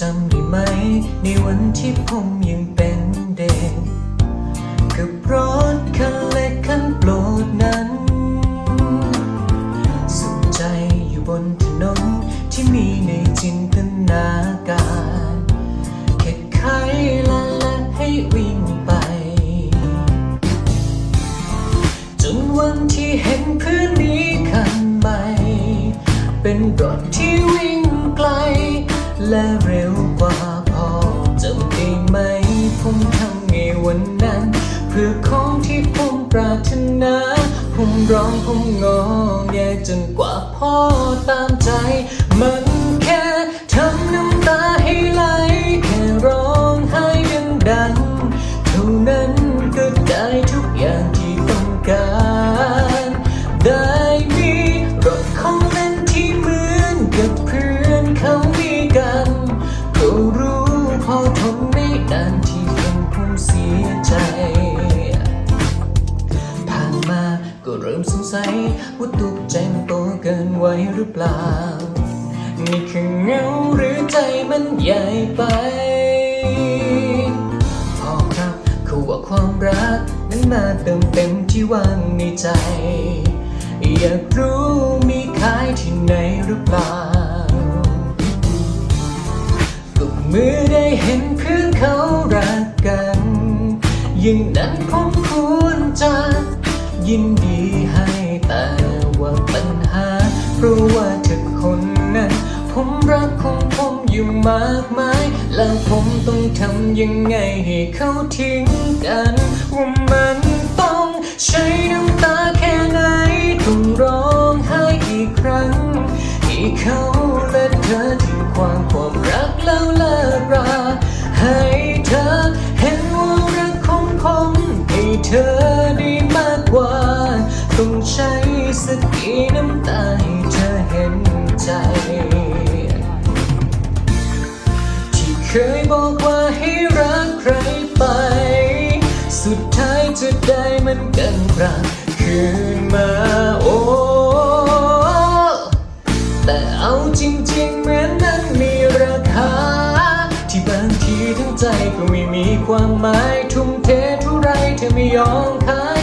จำได้ไหม ในวันที่ผมยังเป็นเด็กกับรถคันเล็กคันโปรดนั้น สุขใจอยู่บนถนนที่มีในจินตนาการแค่ไขละและให้วิ่งไป จนวันที่เห็นเพื่อนนี้คันใหม่ เป็นรถที่วิ่งไกล และเร็วกว่าพอจำได้ไหมผมทำไงวันนั้น เพื่อของที่ผมปรารถนา ผมร้องผมงอแงจนกว่าพ่อตามใจมัน ก็เริ่มสงสัยว่าตุกใจมันโตเกินไว้หรือเปล่า นี่คือเงาหรือใจมันใหญ่ไปพ่อครับเขาว่าความรักนั้นมาเติมเต็มที่ว่างในใจ อยากรู้มีขายที่ไหนหรือเปล่าก็เมื่อได้เห็นเพื่อนเขารักกันอย่งนั้นผมควรจะ ยินดีให้แต่ว่าปัญหา เพราะว่าเธอคนนั้น ผมรักของผมอยู่มากมาย แล้วผมต้องทำยังไงให้เขาทิ้งกัน ว่ามันต้องใช้น้ำตาแค่ไหนต้องร้องไห้อีกครั้งให้เขาและเธอทิ้งความความรักแล้วเลิกราให้เธอเห็นว่ารักของผมให้เธอ เคยบอกว่าให้รักใครไป สุดท้ายจะได้มันกันกลับคืนมาโอ้แต่เอาจริงๆเหมือนนั้นมีราคา ที่บางทีทั้งใจก็ไม่มีความหมาย ทุ่มเทเท่าไรเธอไม่ยอมขาย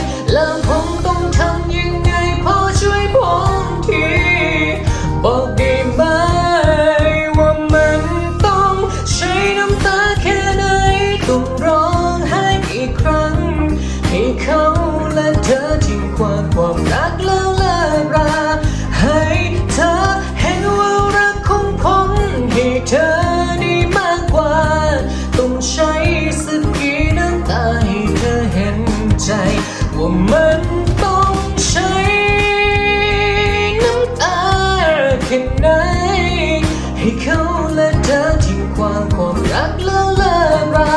และเธอทิ้งความความรักแล้วเลิกรา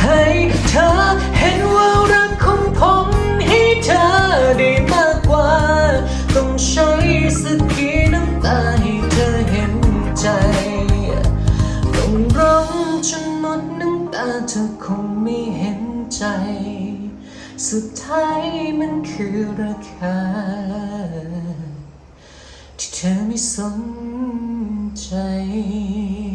ให้เธอเห็นว่ารักของผมให้เธอได้มากกว่า ต้องใช้สักกี่น้ำตาให้เธอเห็นใจ ต้องร้องจนหมดน้ำตาเธอคงไม่เห็นใจ สุดท้ายมันคือราคาที่เธอไม่สน ใจ